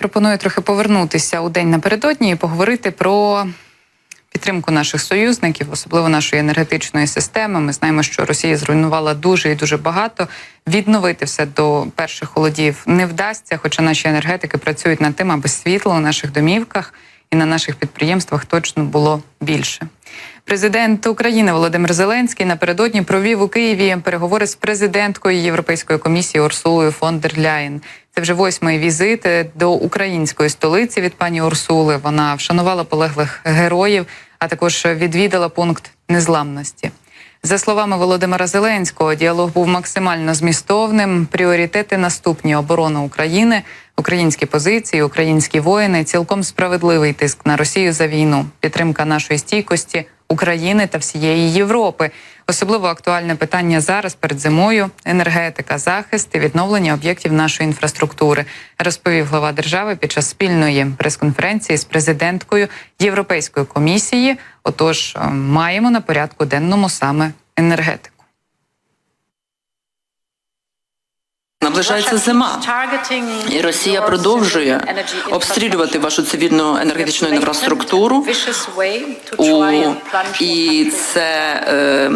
пропоную трохи повернутися у день напередодні і поговорити про підтримку наших союзників, особливо нашої енергетичної системи. Ми знаємо, що Росія зруйнувала дуже і дуже багато. Відновити все до перших холодів не вдасться, хоча наші енергетики працюють над тим, аби світло у наших домівках і на наших підприємствах точно було більше. Президент України Володимир Зеленський напередодні провів у Києві переговори з президенткою Європейської комісії Урсулою фон дер Ляєн. Це вже восьмий візит до української столиці від пані Урсули. Вона вшанувала полеглих героїв, а також відвідала пункт незламності. За словами Володимира Зеленського, діалог був максимально змістовним. Пріоритети наступні: оборона України, українські позиції, українські воїни, цілком справедливий тиск на Росію за війну, підтримка нашої стійкості України та всієї Європи. Особливо актуальне питання зараз перед зимою: енергетика, захист і відновлення об'єктів нашої інфраструктури, розповів глава держави під час спільної прес-конференції з президенткою Європейської комісії. Отож, е, маємо на порядку денному саме енергетику. Наближається зима, і Росія продовжує обстрілювати вашу цивільну енергетичну інфраструктуру. У, і це е,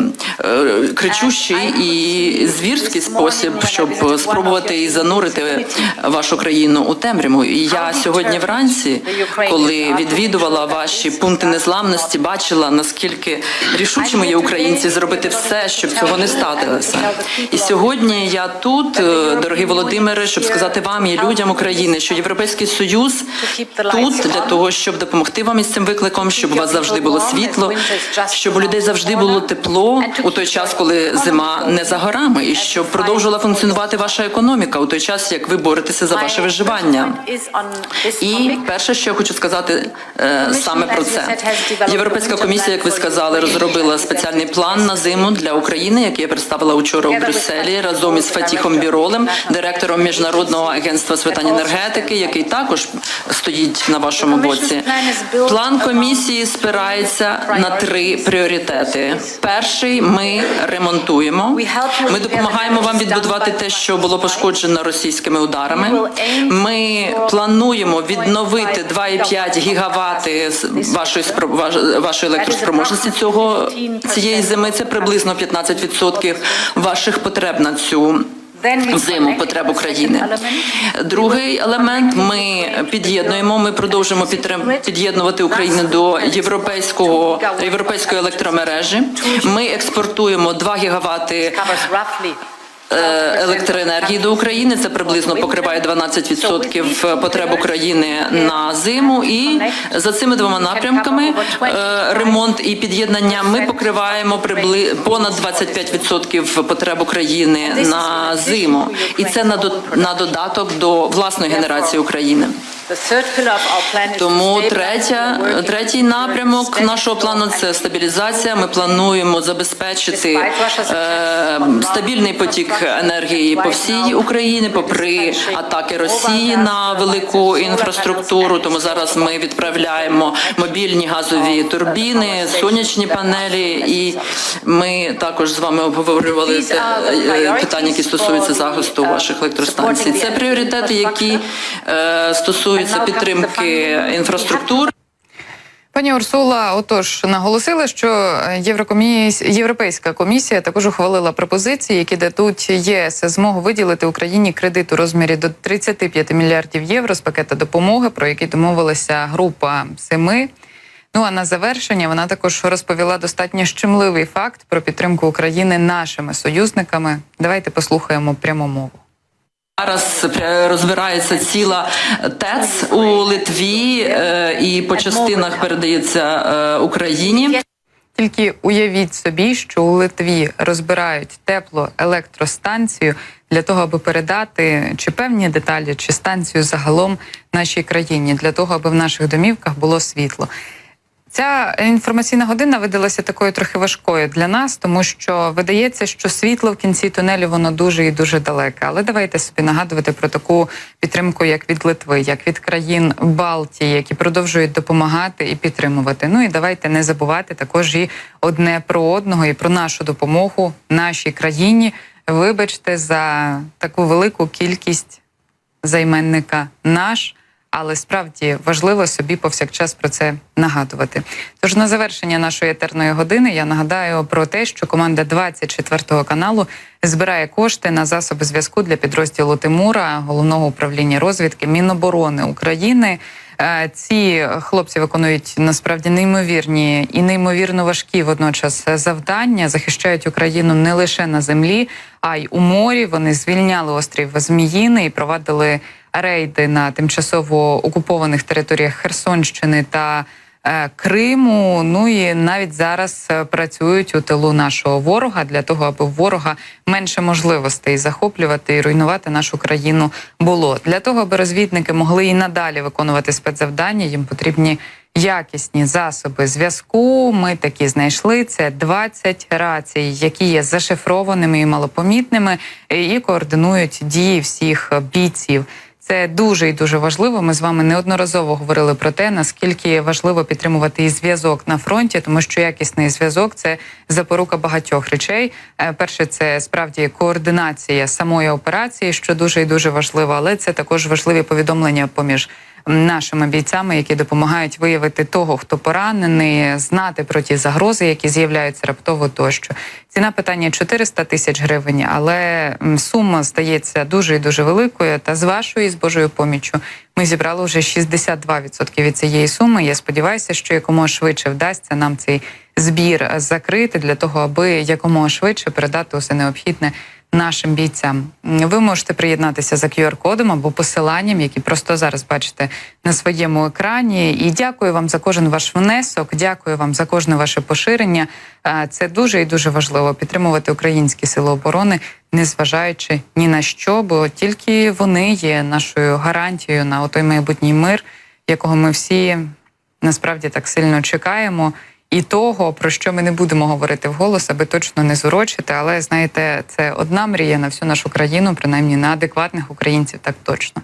е, кричущий і звірський спосіб, щоб спробувати і занурити вашу країну у темряву. І я сьогодні вранці, коли відвідувала ваші пункти незламності, бачила наскільки рішучими є українці зробити все, щоб цього не сталося. І сьогодні я тут, дорогі Володимире, щоб сказати вам і людям України, що Європейський Союз тут для того, щоб допомогти вам із цим викликом, щоб у вас завжди було світло, щоб у людей завжди було тепло у той час, коли зима не за горами, і щоб продовжувала функціонувати ваша економіка у той час, як ви боретеся за ваше виживання. І перше, що я хочу сказати е, саме про це, європейська комісія, як ви сказали, розробила спеціальний план на зиму для України, який я представила учора у Брюсселі разом із Фатіхом Біролем, директором міжнародного агентства з питань енергетики, який також стоїть на вашому боці. План комісії спирається на три пріоритети. Перший ми ремонтуємо. Ми допомагаємо вам відбудувати те, що було пошкоджено російськими ударами. Ми плануємо відновити 2,5 гігавати з вашої вашої електроспроможності цього цієї зими. Це приблизно 15% ваших потреб на цю. Зиму потреб України. Другий елемент ми під'єднуємо. Ми продовжуємо під'єднувати Україну до європейського європейської електромережі. Ми експортуємо 2 гігавати електроенергії до України. Це приблизно покриває 12% потреб України на зиму. І за цими двома напрямками е, ремонт і під'єднання ми покриваємо прибли понад 25% потреб України на зиму. І це на додаток до власної генерації України. Тому третя, третій напрямок нашого плану це стабілізація. Ми плануємо забезпечити е, стабільний потік енергії по всій Україні, попри атаки Росії на велику інфраструктуру. Тому зараз ми відправляємо мобільні газові турбіни, сонячні панелі, і ми також з вами обговорювали те, е, питання, які стосуються захисту ваших електростанцій. Це пріоритети, які е, стосуються підтримки інфраструктури. Пані Урсула, отож наголосили, що Єврокоміс... Європейська комісія також ухвалила пропозиції, які дадуть ЄС змогу виділити Україні кредит у розмірі до 35 мільярдів євро з пакета допомоги, про який домовилася група семи. Ну а на завершення вона також розповіла достатньо щемливий факт про підтримку України нашими союзниками. Давайте послухаємо пряму мову. Зараз розбирається ціла ТЕЦ у Литві е, і по частинах передається е, Україні. Тільки уявіть собі, що у Литві розбирають теплоелектростанцію для того, аби передати чи певні деталі, чи станцію загалом нашій країні, для того, аби в наших домівках було світло. Ця інформаційна година видалася такою трохи важкою для нас, тому що видається, що світло в кінці тунелю воно дуже і дуже далеке. Але давайте собі нагадувати про таку підтримку, як від Литви, як від країн Балтії, які продовжують допомагати і підтримувати. Ну і давайте не забувати також і одне про одного, і про нашу допомогу нашій країні. Вибачте за таку велику кількість займенника наш. Але справді важливо собі повсякчас про це нагадувати. Тож на завершення нашої етерної години я нагадаю про те, що команда 24 каналу збирає кошти на засоби зв'язку для підрозділу Тимура, головного управління розвідки Міноборони України. Е, Ці хлопці виконують насправді неймовірні і неймовірно важкі водночас завдання, захищають Україну не лише на землі, а й у морі. Вони звільняли острів Зміїни і провадили рейди на тимчасово окупованих територіях Херсонщини та е, Криму. Ну і навіть зараз е, працюють у тилу нашого ворога для того, аби ворога менше можливостей захоплювати і руйнувати нашу країну було. Для того, аби розвідники могли і надалі виконувати спецзавдання, їм потрібні. Якісні засоби зв'язку. Ми такі знайшли. Це 20 рацій, які є зашифрованими і малопомітними, і координують дії всіх бійців. Це дуже і дуже важливо. Ми з вами неодноразово говорили про те, наскільки важливо підтримувати і зв'язок на фронті, тому що якісний зв'язок це запорука багатьох речей. Е, Перше, це справді координація самої операції, що дуже і дуже важливо, але це також важливі повідомлення поміж нашими бійцями, які допомагають виявити того, хто поранений, знати про ті загрози, які з'являються раптово тощо. Ціна питання 400 тисяч гривень, але сума здається дуже і дуже великою. Та з вашою і з Божою поміччю ми зібрали вже 62% від цієї суми. Я сподіваюся, що якомога швидше вдасться нам цей збір закрити для того, аби якомога швидше передати усе необхідне нашим бійцям. Ви можете приєднатися за QR-кодом або посиланням, які просто зараз бачите на своєму екрані. І дякую вам за кожен ваш внесок. Дякую вам за кожне ваше поширення. Це дуже і дуже важливо підтримувати українські сили оборони, незважаючи ні на що, бо тільки вони є нашою гарантією на той майбутній мир, якого ми всі насправді так сильно чекаємо. І того, про що ми не будемо говорити вголос, аби точно не зурочити. Але знаєте, це одна мрія на всю нашу країну, принаймні на адекватних українців, так точно.